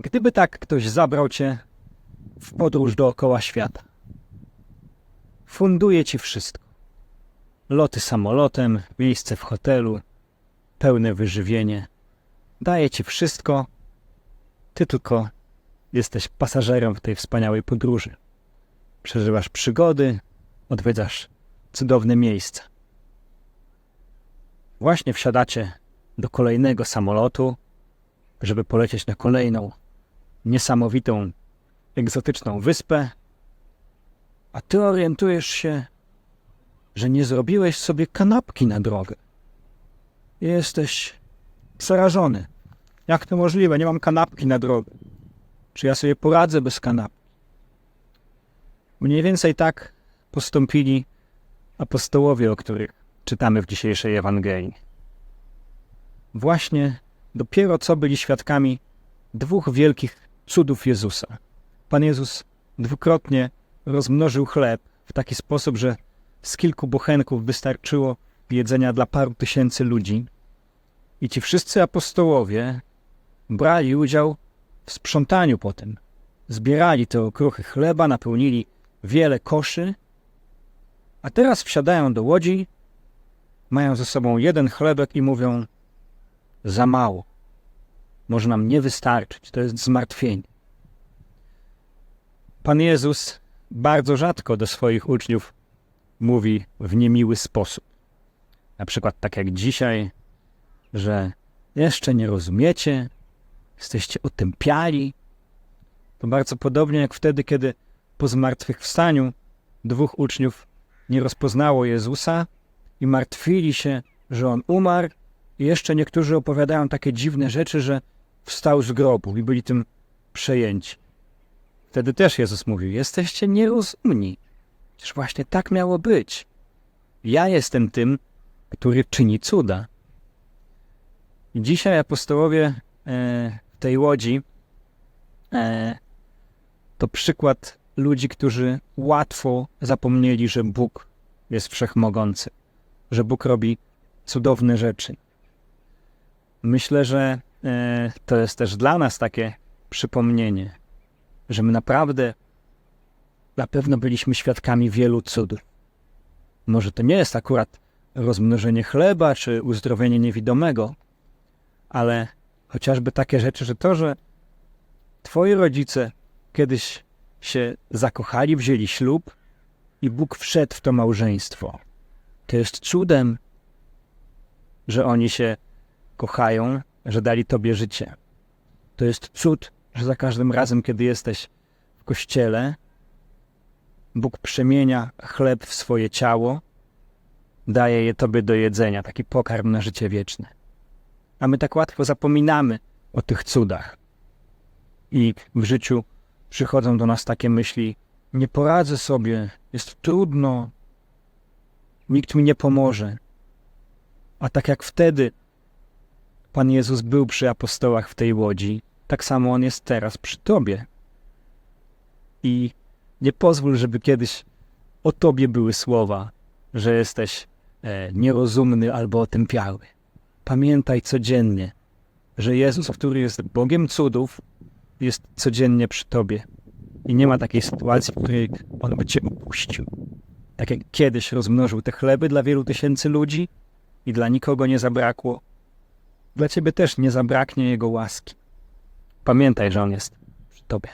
Gdyby tak ktoś zabrał cię w podróż dookoła świata, funduje ci wszystko. Loty samolotem, miejsce w hotelu, pełne wyżywienie. Daje ci wszystko, ty tylko jesteś pasażerem w tej wspaniałej podróży. Przeżywasz przygody, odwiedzasz cudowne miejsca. Właśnie wsiadacie do kolejnego samolotu, żeby polecieć na kolejną niesamowitą, egzotyczną wyspę, a ty orientujesz się, że nie zrobiłeś sobie kanapki na drogę. Jesteś przerażony. Jak to możliwe? Nie mam kanapki na drogę. Czy ja sobie poradzę bez kanapki? Mniej więcej tak postąpili apostołowie, o których czytamy w dzisiejszej Ewangelii. Właśnie dopiero co byli świadkami dwóch wielkich cudów Jezusa. Pan Jezus dwukrotnie rozmnożył chleb w taki sposób, że z kilku bochenków wystarczyło jedzenia dla paru tysięcy ludzi. I ci wszyscy apostołowie brali udział w sprzątaniu potem. Zbierali te okruchy chleba, napełnili wiele koszy, a teraz wsiadają do łodzi, mają ze sobą jeden chlebek i mówią: Za mało. Może nam nie wystarczyć. To jest zmartwienie. Pan Jezus bardzo rzadko do swoich uczniów mówi w niemiły sposób. Na przykład tak jak dzisiaj, że jeszcze nie rozumiecie, jesteście otępiali. To bardzo podobnie jak wtedy, kiedy po zmartwychwstaniu dwóch uczniów nie rozpoznało Jezusa i martwili się, że On umarł i jeszcze niektórzy opowiadają takie dziwne rzeczy, że wstał z grobu i byli tym przejęci. Wtedy też Jezus mówił, jesteście nierozumni. Przecież właśnie tak miało być. Ja jestem tym, który czyni cuda. I dzisiaj apostołowie e, w tej łodzi e, to przykład ludzi, którzy łatwo zapomnieli, że Bóg jest wszechmogący, że Bóg robi cudowne rzeczy. Myślę, że to jest też dla nas takie przypomnienie, że my naprawdę na pewno byliśmy świadkami wielu cudów. Może to nie jest akurat rozmnożenie chleba czy uzdrowienie niewidomego, ale chociażby takie rzeczy, że to, że twoi rodzice kiedyś się zakochali, wzięli ślub i Bóg wszedł w to małżeństwo. To jest cudem, że oni się kochają, że dali tobie życie. To jest cud, że za każdym razem, kiedy jesteś w kościele, Bóg przemienia chleb w swoje ciało, daje je tobie do jedzenia, taki pokarm na życie wieczne. A my tak łatwo zapominamy o tych cudach. I w życiu przychodzą do nas takie myśli: Nie poradzę sobie, jest trudno, nikt mi nie pomoże. A tak jak wtedy Pan Jezus był przy apostołach w tej łodzi, tak samo on jest teraz przy tobie. I nie pozwól, żeby kiedyś o tobie były słowa, że jesteś e, nierozumny albo otępiały. Pamiętaj codziennie, że Jezus, który jest Bogiem cudów, jest codziennie przy tobie. I nie ma takiej sytuacji, w której on by cię opuścił. Tak jak kiedyś rozmnożył te chleby dla wielu tysięcy ludzi i dla nikogo nie zabrakło, dla ciebie też nie zabraknie jego łaski. Pamiętaj, że on jest przy tobie.